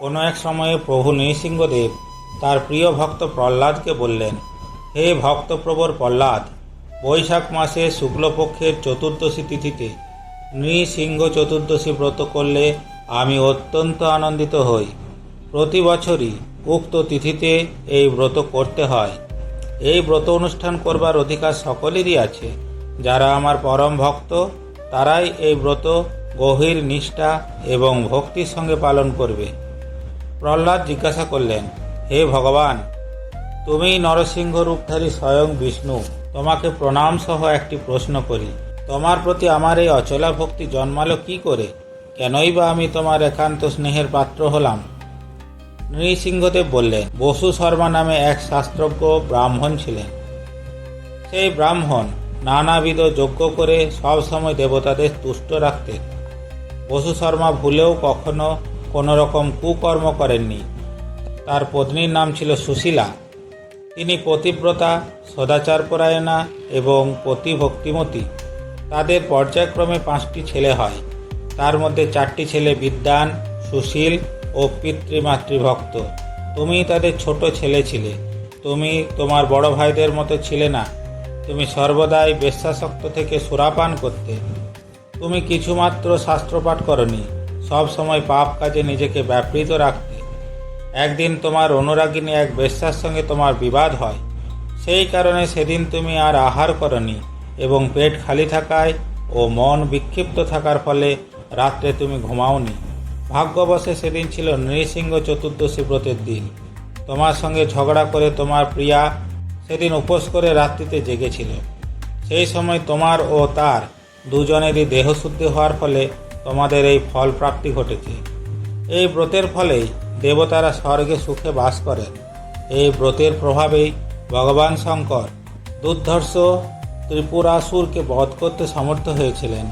কোনো এক সময়ে প্রভু নৃসিংহদেব তার প্রিয় ভক্ত প্রহ্লাদকে বললেন, হে ভক্তপ্রবর প্রহ্লাদ, বৈশাখ মাসে শুক্লপক্ষের চতুর্দশী তিথিতে নৃসিংহ চতুর্দশী ব্রত করলে আমি অত্যন্ত আনন্দিত হই। প্রতি বছরই উক্ত তিথিতে এই ব্রত করতে হয়। এই ব্রত অনুষ্ঠান করবার অধিকার সকলেরই আছে। যারা আমার পরম ভক্ত, তারাই এই ব্রত গভীর নিষ্ঠা এবং ভক্তির সঙ্গে পালন করবে। প্রহ্লাদ জিজ্ঞাসা করলেন, হে ভগবান তুমি নরসিংহ রূপধারী স্বয়ং বিষ্ণু। তোমাকে প্রণাম সহ একটি প্রশ্ন করি। তোমার প্রতি আমার এই অচলা ভক্তি জন্মালো কি করে? কেনই বা আমি তোমার একান্ত স্নেহের পাত্র হলাম? নৃসিংহদেব বললেন, বসু শর্মা নামে এক শাস্ত্রজ্ঞ ব্রাহ্মণ ছিলেন। সেই ব্রাহ্মণ নানাবিধ যজ্ঞ করে সব সময় দেবতাদের তুষ্ট রাখতেন। বসু শর্মা ভুলেও কখনো কোনো রকম কুকর্ম করেননি। তার পত্নীর নাম ছিল সুশীলা। তিনি পতিব্রতা সদাচারপরায়ণা এবং পতি ভক্তিমতী। তাদের পর্যায়ক্রমে পাঁচটি ছেলে হয়। তার মধ্যে চারটি ছেলে বিদ্যান সুশীল ও পিতৃমাতৃভক্ত। তুমি তাদের ছোট ছেলে ছিলে। তুমি তোমার বড় ভাইদের মতো ছিলে না। তুমি সর্বদাই বেশ্যাসক্ত থেকে সুরাপান করতে। তুমি কিছুমাত্র শাস্ত্রপাঠ করনি। সব সময় পাপ কাজে নিজেকে ব্যাপৃত রাখতে। একদিন তোমার অনুরাগিনী এক বেশ্যার সঙ্গে তোমার বিবাদ হয়। সেই কারণে সেদিন তুমি আর আহার করনি এবং পেট খালি থাকায় ও মন বিক্ষিপ্ত থাকার ফলে রাত্রে তুমি ঘুমাওনি। ভাগ্যবশে সেদিন ছিল নৃসিংহ চতুর্দশী ব্রতের দিন। তোমার সঙ্গে ঝগড়া করে তোমার প্রিয়া সেদিন উপোস করে রাত্রিতে জেগেছিল। সেই সময় তোমার ও তার দুজনেরই দেহশুদ্ধি হওয়ার ফলে তোমাদের এই ফল প্রাপ্তি ঘটেছে। এই ব্রতের ফলেই দেবতারা স্বর্গে সুখে বাস করেন। এই ব্রতের প্রভাবেই ভগবান শঙ্কর দুর্ধর্ষ ত্রিপুরাসুরকে বধ করতে সমর্থ হয়েছিলেন।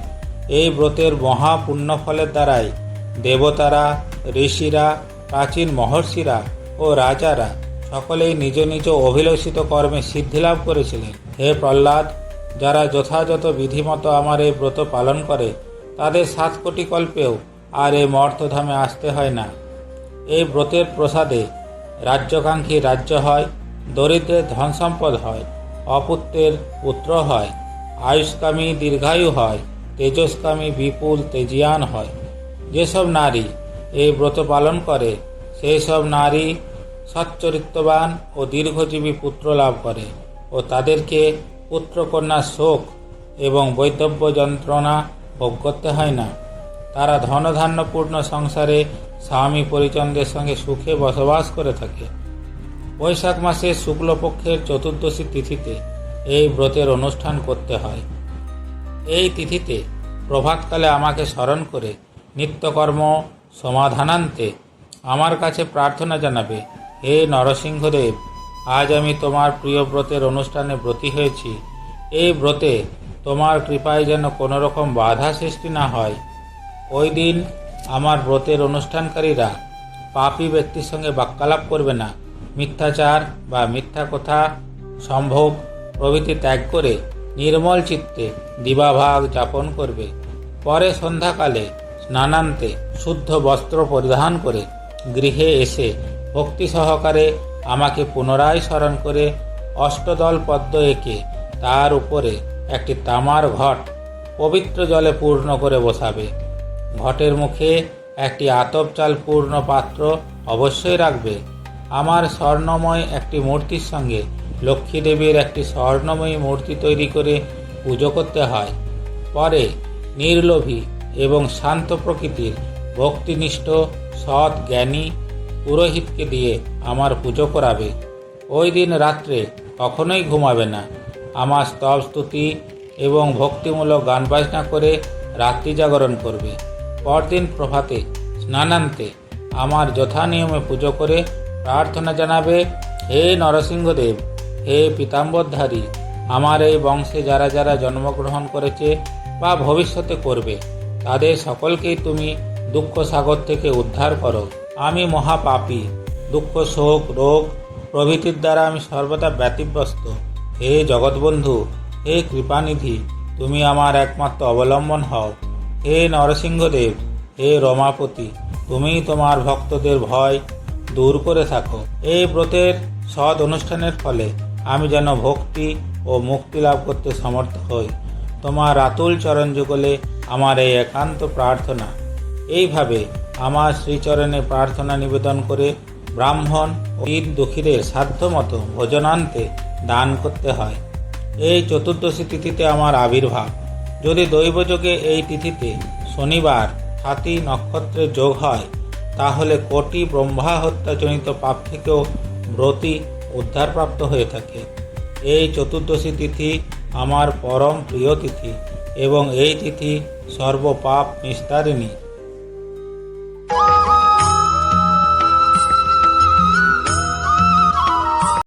এই ব্রতের মহা পুণ্যফলের দ্বারাই দেবতারা, ঋষিরা, প্রাচীন মহর্ষিরা ও রাজারা সকলেই নিজ নিজ অভিলষিত কর্মে সিদ্ধিলাভ করেছিলেন। হে প্রহ্লাদ, যারা যথাযথ বিধিমতো আমার এই ব্রত পালন করে তাদের সাত কোটি কল্পেও আর এই মর্তধামে আসতে হয় না। এই ব্রতের প্রসাদে রাজ্যকাঙ্ক্ষী রাজ্য হয়, দরিদ্রের ধন সম্পদ হয়, অপুত্রের পুত্র হয়, আয়ুষ্কামী দীর্ঘায়ু হয়, তেজস্কামী বিপুল তেজিয়ান হয়। যেসব নারী এই ব্রত পালন করে সেই সব নারী সচ্চরিত্রবান ও দীর্ঘজীবী পুত্র লাভ করে ও তাদেরকে পুত্রকন্যার শোক এবং বৈধব্য যন্ত্রণা ভোগ করতে হয় না। তারা ধনধান্যপূর্ণ সংসারে স্বামী পরিজনদের সঙ্গে সুখে বসবাস করে থাকে। বৈশাখ মাসের শুক্লপক্ষের চতুর্দশী তিথিতে এই ব্রতের অনুষ্ঠান করতে হয়। এই তিথিতে প্রভাতকালে আমাকে স্মরণ করে নিত্যকর্ম সমাধানান্তে আমার কাছে প্রার্থনা জানাবে, হে নরসিংহদেব, আজ আমি তোমার প্রিয় ব্রতের অনুষ্ঠানে ব্রতী হয়েছি। এই ব্রতে তোমার কৃপায় যেন কোনো রকম বাধা সৃষ্টি না হয়। ওই দিন আমার ব্রতের অনুষ্ঠানকারীরা পাপী ব্যক্তির সঙ্গে বাক্যালাপ করবে না। মিথ্যাচার বা মিথ্যা কথা, সম্ভোগ প্রভৃতি ত্যাগ করে নির্মল চিত্তে দিবাভাগ যাপন করবে। পরে সন্ধ্যাকালে স্নানান্তে শুদ্ধ বস্ত্র পরিধান করে গৃহে এসে ভক্তি সহকারে আমাকে পুনরায় স্মরণ করে অষ্টদল পদ্ম এঁকে তার উপরে একটি তামার ঘট পবিত্র জলে পূর্ণ করে বসাবে। ঘটের মুখে একটি আতপ চাল পূর্ণ পাত্র অবশ্যই রাখবে। আমার স্বর্ণময় একটি মূর্তির সঙ্গে লক্ষ্মী দেবীর একটি স্বর্ণময়ী মূর্তি তৈরি করে পুজো করতে হয়। পরে নির্লোভী এবং শান্ত প্রকৃতির ভক্তিনিষ্ঠ, সৎ জ্ঞানী পুরোহিতকে দিয়ে আমার পুজো করাবে। ওই দিন রাত্রে কখনোই ঘুমাবে না। আমার স্তব স্তুতি এবং ভক্তিমূলক গান বাজনা করে রাত্রি জাগরণ করবে। পরদিন প্রভাতে স্নানান্তে আমার যথা নিয়মে পুজো করে প্রার্থনা জানাবে, হে নরসিংহদেব, হে পীতাম্বরধারী, আমার এই বংশে যারা যারা জন্মগ্রহণ করেছে বা ভবিষ্যতে করবে, তাদের সকলকেই তুমি দুঃখ সাগর থেকে উদ্ধার করো। আমি মহাপাপী, দুঃখ শোক, রোগ প্রভৃতির দ্বারা আমি সর্বদা ব্যতিব্যস্ত। হে জগৎবন্ধু, হে কৃপানিধি, তুমি আমার একমাত্র অবলম্বন হও। হে নরসিংহদেব, হে রমাপতি তুমিই তোমার ভক্তদের ভয় দূর করে থাকো। এই ব্রতের সৎ অনুষ্ঠানের ফলে আমি যেন ভক্তি ও মুক্তি লাভ করতে সমর্থ হই। তোমার আতুল চরণ যুগলে আমার এই একান্ত প্রার্থনা। এইভাবে আমার শ্রীচরণে প্রার্থনা নিবেদন করে ব্রাহ্মণ ও ঈদ দুঃখীদের সাধ্যমতো ভোজনান্তে দান করতে হয়। এই চতুর্দশী তিথিতে আমার আবির্ভাব। যদি দৈবযোগে এই তিথিতে শনিবার হাতি নক্ষত্রের যোগ হয়, তাহলে কোটি ব্রহ্মা হত্যাজনিত পাপ থেকেও ব্রতী উদ্ধারপ্রাপ্ত হয়ে থাকে। এই চতুর্দশী তিথি আমার পরম প্রিয় তিথি এবং এই তিথি সর্বপাপ নিস্তারিণী।